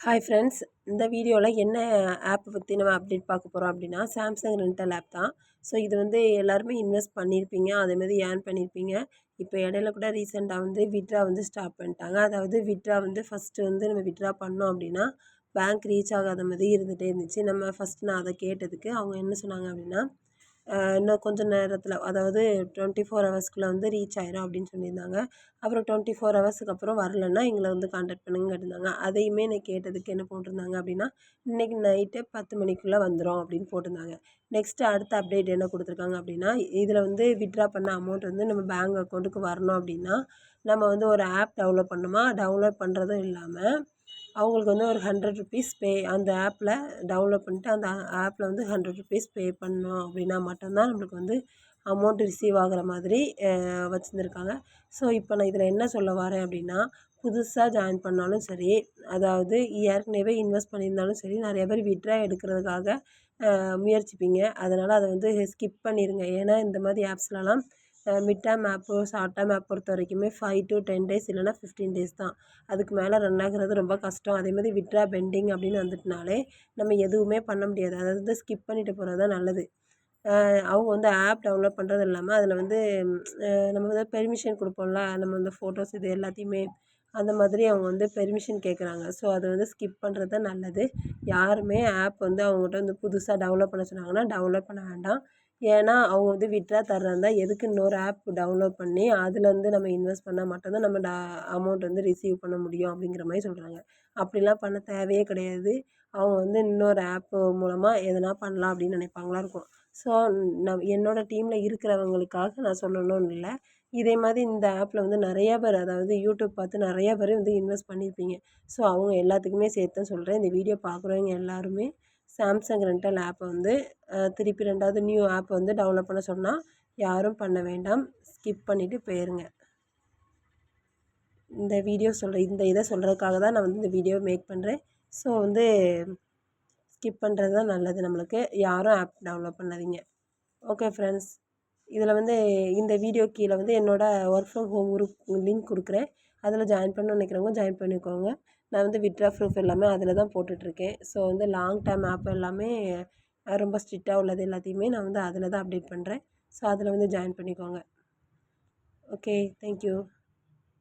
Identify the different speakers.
Speaker 1: Hi friends இந்த வீடியோவில் என்ன ஆப்பை பற்றி நம்ம அப்டேட் பார்க்க போகிறோம் அப்படின்னா சாம்சங் ரெண்டல் ஆப் தான். ஸோ இது வந்து எல்லாருமே இன்வெஸ்ட் பண்ணியிருப்பீங்க அதேமாதிரி ஏர்ன் பண்ணியிருப்பீங்க இப்போ இடையில கூட ரீசெண்டாக வந்து விட்ரா வந்து ஸ்டாப் பண்ணிட்டாங்க. அதாவது விட்ரா வந்து ஃபஸ்ட்டு வந்து நம்ம விட்ரா பண்ணோம் அப்படின்னா பேங்க் ரீச் ஆகாத மாதிரி இருந்துகிட்டே இருந்துச்சு. நம்ம ஃபஸ்ட் நான் அதை கேட்டதுக்கு அவங்க என்ன சொன்னாங்க அப்படின்னா இன்னும் கொஞ்சம் நேரத்தில் அதாவது டுவெண்ட்டி ஃபோர் ஹவர்ஸ்க்குள்ளே வந்து ரீச் ஆகிரும் அப்படின்னு சொல்லியிருந்தாங்க. அப்புறம் டுவெண்ட்டி ஃபோர் ஹவர்ஸுக்கு அப்புறம் வரலன்னா எங்களை வந்து காண்டாக்ட் பண்ணுங்கன்னு கேட்டிருந்தாங்க அதையுமே நான் கேட்டதுக்கு என்ன போட்டிருந்தாங்க அப்படின்னா இன்றைக்கி நைட்டு பத்து மணிக்குள்ளே வந்துடும் அப்படின்னு போட்டிருந்தாங்க. நெக்ஸ்ட்டு அடுத்த அப்டேட் என்ன கொடுத்துருக்காங்க அப்படின்னா இதில் வந்து விட்ரா பண்ண அமௌண்ட் வந்து நம்ம பேங்க் அக்கௌண்ட்டுக்கு வரணும் அப்படின்னா நம்ம வந்து ஒரு ஆப் டவுன்லோட் பண்ணணுமா? டவுன்லோட் பண்ணுறதும் இல்லாமல் அவங்களுக்கு வந்து ஒரு ஹண்ட்ரட் ருபீஸ் பே அந்த ஆப்பில் டவுன்லோட் பண்ணிட்டு அந்த ஆப்பில் வந்து ஹண்ட்ரட் ருபீஸ் பே பண்ணோம் அப்படின்னா மட்டும்தான் நம்மளுக்கு வந்து அமௌண்ட் ரிசீவ் ஆகிற மாதிரி வச்சுருந்துருக்காங்க. ஸோ இப்போ நான் இதில் என்ன சொல்ல வரேன் அப்படின்னா புதுசாக ஜாயின் பண்ணாலும் சரி அதாவது ஏற்கனவே இன்வெஸ்ட் பண்ணியிருந்தாலும் சரி நிறைய பேர் விட்ரா எடுக்கிறதுக்காக முயற்சிப்பீங்க. அதனால் அதை வந்து ஸ்கிப் பண்ணிடுங்க ஏன்னா இந்த மாதிரி ஆப்ஸ்லலாம் mid term app short term app பொறுத்த வரைக்குமே ஃபைவ் டு டென் டேஸ் இல்லைனா ஃபிஃப்டீன் டேஸ் தான். அதுக்கு மேலே ரன் ஆகிறது ரொம்ப கஷ்டம். அதே மாதிரி விட்ரா பெண்டிங் அப்படின்னு வந்துட்டுனாலே நம்ம எதுவுமே பண்ண முடியாது. அதாவது ஸ்கிப் பண்ணிட்டு போகிறது தான் நல்லது. அவங்க வந்து ஆப் டவுன்லோட் பண்ணுறது இல்லாமல் அதில் வந்து நம்ம வந்து பெர்மிஷன் கொடுப்போம்ல நம்ம வந்து ஃபோட்டோஸ் இது எல்லாத்தையுமே அந்த மாதிரி அவங்க வந்து பெர்மிஷன் கேட்குறாங்க ஸோ அதை வந்து ஸ்கிப் பண்ணுறது தான் நல்லது. யாருமே ஆப் வந்து அவங்ககிட்ட வந்து புதுசாக டவுன்லோட் பண்ண சொன்னாங்கன்னா டவுன்லோட் பண்ண வேண்டாம். ஏன்னா அவங்க வந்து வித்ட்ரா இருந்தால் எதுக்கு இன்னொரு ஆப் டவுன்லோட் பண்ணி அதுலேருந்து நம்ம இன்வெஸ்ட் பண்ணால் மட்டும்தான் நம்ம டா அமௌண்ட் வந்து ரிசீவ் பண்ண முடியும் அப்படிங்கிற மாதிரி சொல்கிறாங்க அப்படிலாம் பண்ண தேவையே கிடையாது. அவங்க வந்து இன்னொரு ஆப்பு மூலமாக எதனா பண்ணலாம் அப்படின்னு நினைப்பாங்களா இருக்கும். ஸோ நான் என்னோடய டீமில் இருக்கிறவங்களுக்காக நான் சொல்லணும்னு இல்லை. இதே மாதிரி இந்த ஆப்பில் வந்து நிறையா பேர் அதாவது யூடியூப் பார்த்து நிறையா பேர் வந்து இன்வெஸ்ட் பண்ணியிருப்பீங்க. ஸோ அவங்க எல்லாத்துக்குமே சேர்த்து தான் சொல்கிறேன் இந்த வீடியோ பார்க்குறவங்க எல்லாருமே சாம்சங் ரெண்டல் ஆப்பை வந்து திருப்பி ரெண்டாவது நியூ ஆப் வந்து டவுன்லோட் பண்ண சொன்னால் யாரும் பண்ண வேண்டாம். ஸ்கிப் பண்ணிவிட்டு போயிருங்க. இந்த வீடியோ சொல்கிற இந்த இதை சொல்கிறதுக்காக தான் நான் வந்து இந்த வீடியோ மேக் பண்ணுறேன் ஸோ வந்து ஸ்கிப் பண்ணுறது தான் நல்லது நம்மளுக்கு. யாரும் ஆப் டவுன்லோட் பண்ணாதீங்க. Okay friends. இதில் வந்து இந்த வீடியோ கீழே வந்து என்னோடய work from home group link கொடுக்குறேன். அதில் ஜாயின் பண்ணணும்னு நினைக்கிறவங்க ஜாயின் பண்ணிக்கோங்க. நான் வந்து விட்ரா ப்ரூஃப் எல்லாமே அதில் தான் போட்டுட்ருக்கேன். ஸோ வந்து லாங் டேர்ம் ஆப் எல்லாமே ரொம்ப ஸ்ட்ரிக்டாக உள்ளது எல்லாத்தையுமே நான் வந்து அதில் தான் அப்டேட் பண்ணுறேன் ஸோ அதில் வந்து ஜாயின் பண்ணிக்கோங்க. Okay thank you